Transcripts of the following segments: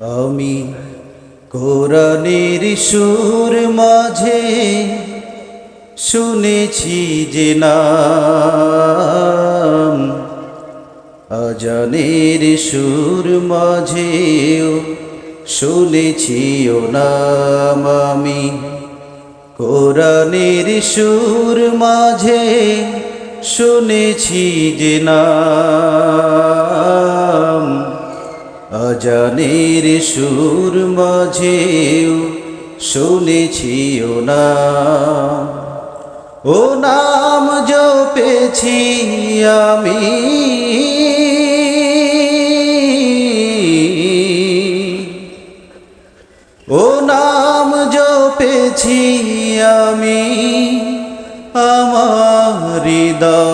আমি কোরআনের সুর মাঝে শুনেছি যে নাম। আজানের সুর মাঝেও শুনেছি ও নাম আমি। কোরআনের সুর মাঝে শুনেছি যে নাম। আজানের সুর মাঝেও শুনেছি ও নাম ও নাম জপেছি আমি। ও নাম জপেছি আমি আমার হৃদয়।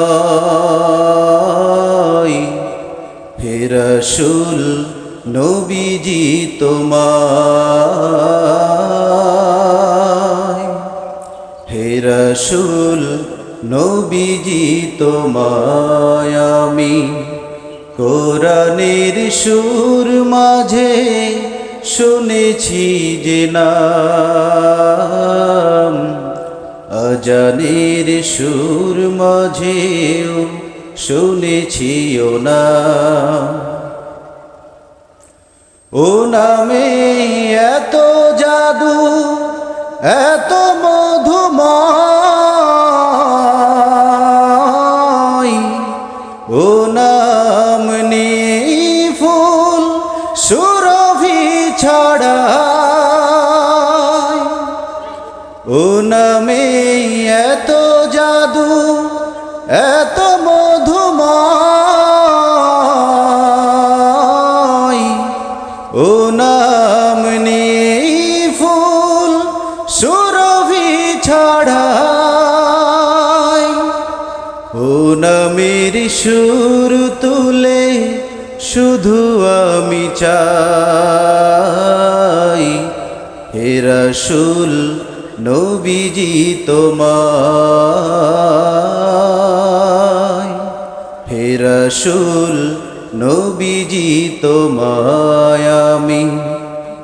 ফেরসুল নবীজি তোমায়। ফেরসুল নবীজি তোমায় আমি। কোরআনের সুর মাঝে শুনেছি যে নাম। অজানের সুর মাঝেও শুনেছি ও নাম। ও নামে এত জাদু এত মধুময়। ও নাম নিয়ে ফুল সুরভি ছড়ায় ও নামে ছড়ায় ও নামের সুর তুলে শুধু আমি চাই। হে রসুল, নবীজি তোমায়। হে রসুল, নবীজি তোমায় আমি।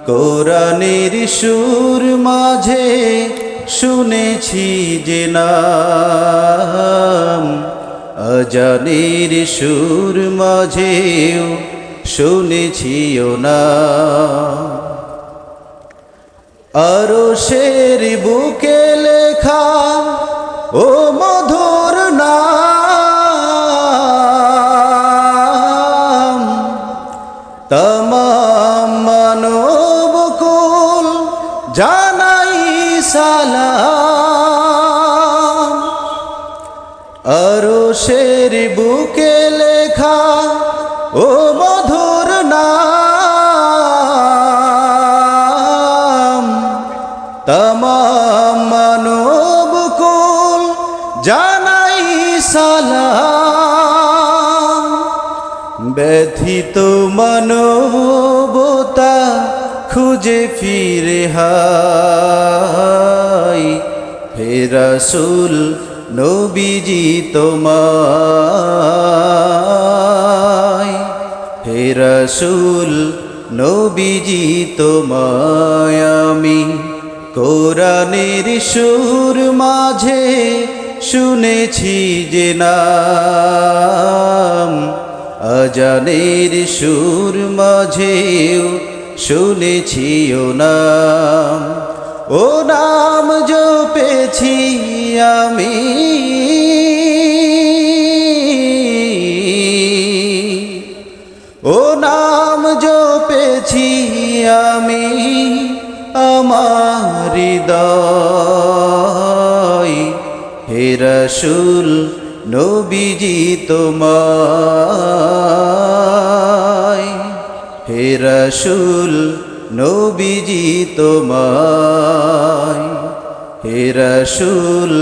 কোরআনের সুর মাঝে শুনেছি যে অজানের সুর মাঝেও শুনেছি ও নাম আরও শের বুকে লেখা, ও মধুর নাম। তমাম আরও শের বুকে লেখা, ও মধুর নাম, তমাম মানব কুল জানাই সালাম। ব্যথিত মানবতা খুঁজে ফিরে হাই, ফেরাসুল নবীজি তোমায় ফেরাসুল নবীজি তোমায় আমি কোরআনের সুর মাঝে শুনেছি যে নাম অজানের সুর মাঝেও শুনেছিও নাম। ও নাম জপেছি আমি। ও নাম জপেছি আমি আমার হে রসুল, নবীজি তোমায়। হে রসুল নবীজি তোমায় হে রসুল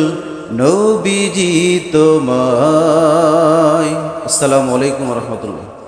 নবীজি তোমায়। আসসালামু আলাইকুম রহমতুল্লাহ।